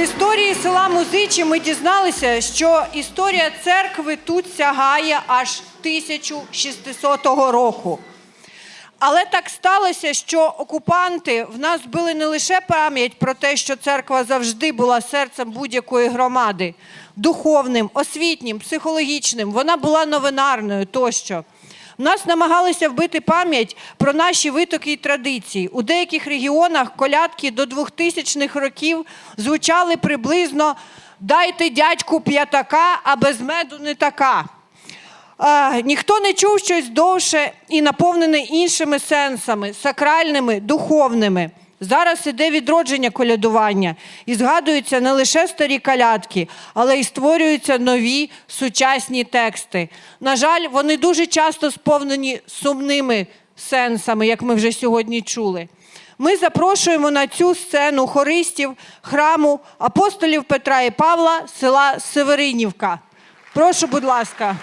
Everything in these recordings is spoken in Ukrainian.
історії села Музичі ми дізналися, що історія церкви тут сягає аж 1600 року. Але так сталося, що окупанти в нас били не лише пам'ять про те, що церква завжди була серцем будь-якої громади, духовним, освітнім, психологічним, вона була новинарною тощо. Нас намагалися вбити пам'ять про наші витоки і традиції. У деяких регіонах колядки до 2000-х років звучали приблизно Дайте дядьку п'ятака, а без меду не така. А, ніхто не чув щось довше і наповнене іншими сенсами, сакральними, духовними. Зараз іде відродження колядування, і згадуються не лише старі калядки, але й створюються нові сучасні тексти. На жаль, вони дуже часто сповнені сумними сенсами, як ми вже сьогодні чули. Ми запрошуємо на цю сцену хористів храму апостолів Петра і Павла села Северинівка. Прошу, будь ласка.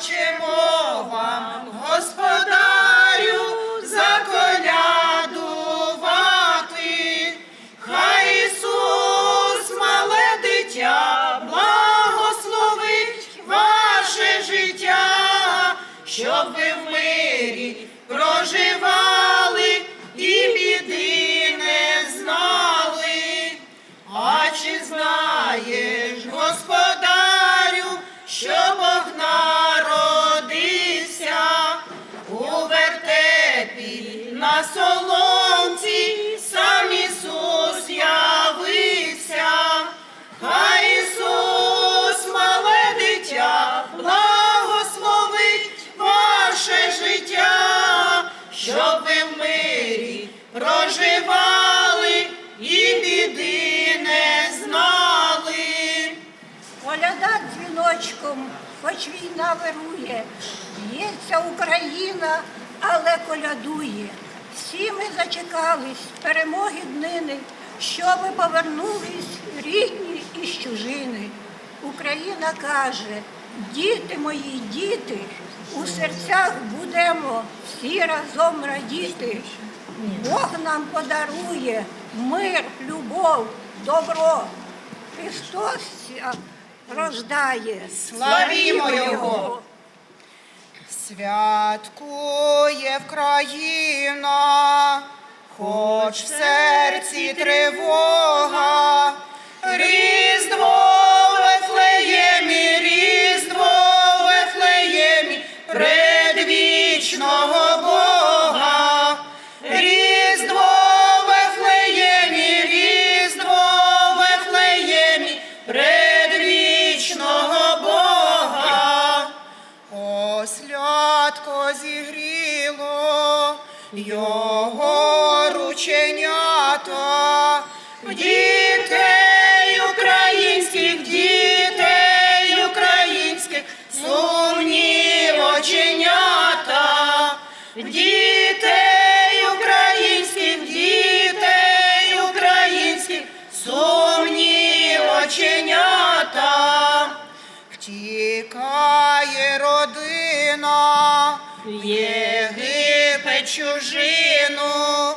Хочемо вам, господарю, заколядувати. Хай Ісус, мале дитя, благословить ваше життя, щоб ви в мирі проживали на соломці, сам Ісус явився, хай Ісус, мале дитя, благословить ваше життя, щоб ви в мирі проживали і біди не знали. Коляда дзвіночком, хоч війна вирує, б'ється Україна, але колядує. Всі ми зачекались перемоги днини, щоби повернулись рідні із чужини. Україна каже, діти мої, діти, у серцях будемо всі разом радіти. Бог нам подарує мир, любов, добро. Христос рождає. Славімо Його! Святкує Вкраїна, хоч в серці тривога, Різдво його рученята, дітей українських, дітей українських, сумні оченята, дітей українських, дітей українських, сумні оченята. Втікає родина Єгипет чужину,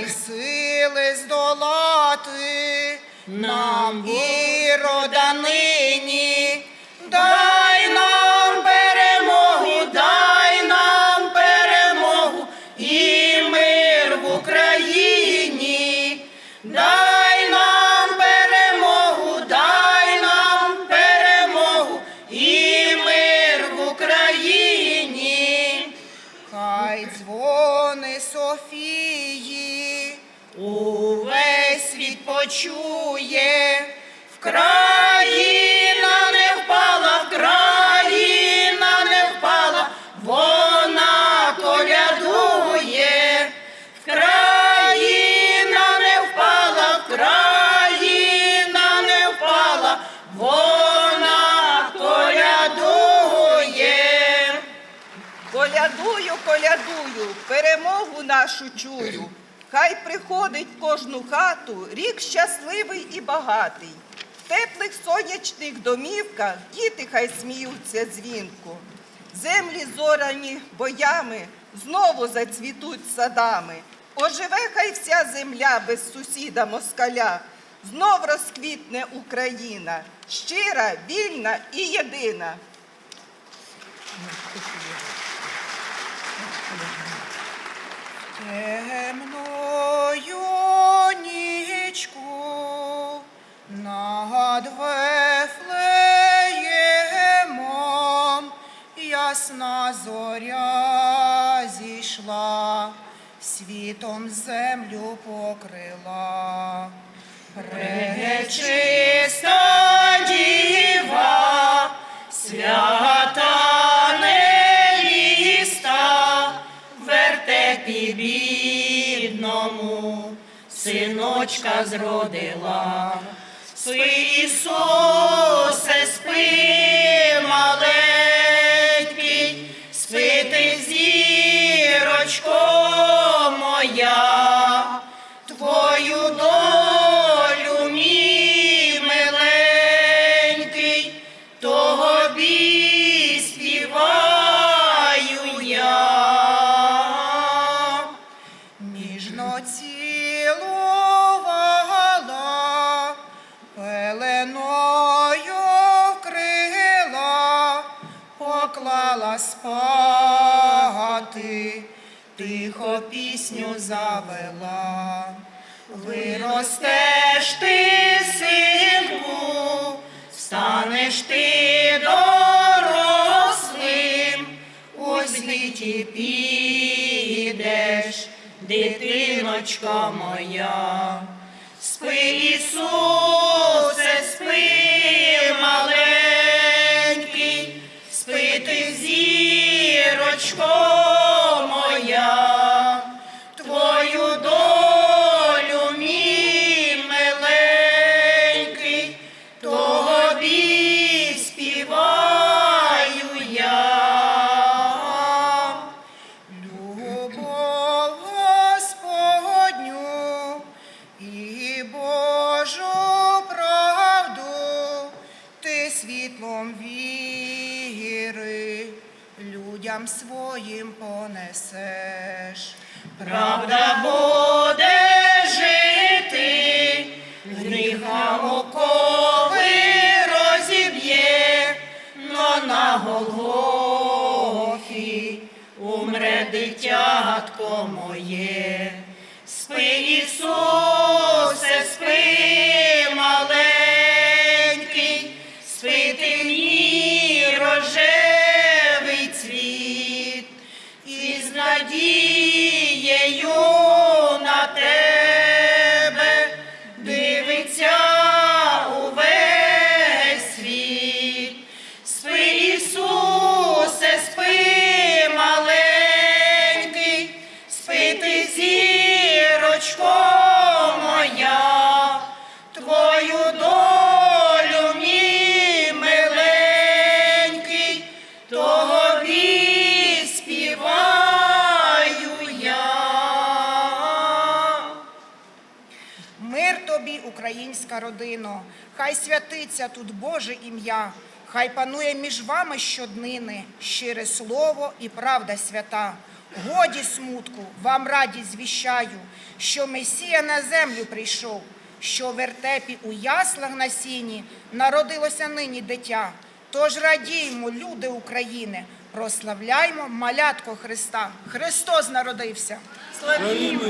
Дай сили здолати нам ірода нині, Колядую, колядую, перемогу нашу чую. Хай приходить в кожну хату рік щасливий і багатий. В теплих сонячних домівках діти хай сміються дзвінко. Землі зорані боями знову зацвітуть садами. Оживе хай вся земля без сусіда москаля. Знов розквітне Україна, щира, вільна і єдина. Темною нічку над ясна зоря зійшла, світом землю покрила. Пречиста синочка зродила. Спи, Ісусе, спи, маленький, спи ти, зірочко моя, твою долю, мій миленький, тобі співаю я. Ніжно цілувала, пісню завела. Виростеш ти, синку, станеш ти дорослим, у світі підеш, дитиночка моя. Спи, Ісусе, спи, маленький, спи ти, зірочко Правда українська родино, хай святиться тут Боже ім'я, хай панує між вами щоднини щире слово і правда свята. Годі смутку, вам радість звіщаю, що Месія на землю прийшов, що в вертепі у яслах на сіні народилося нині дитя. Тож радіймо, люди України, прославляймо малятко Христа. Христос народився. Славімо!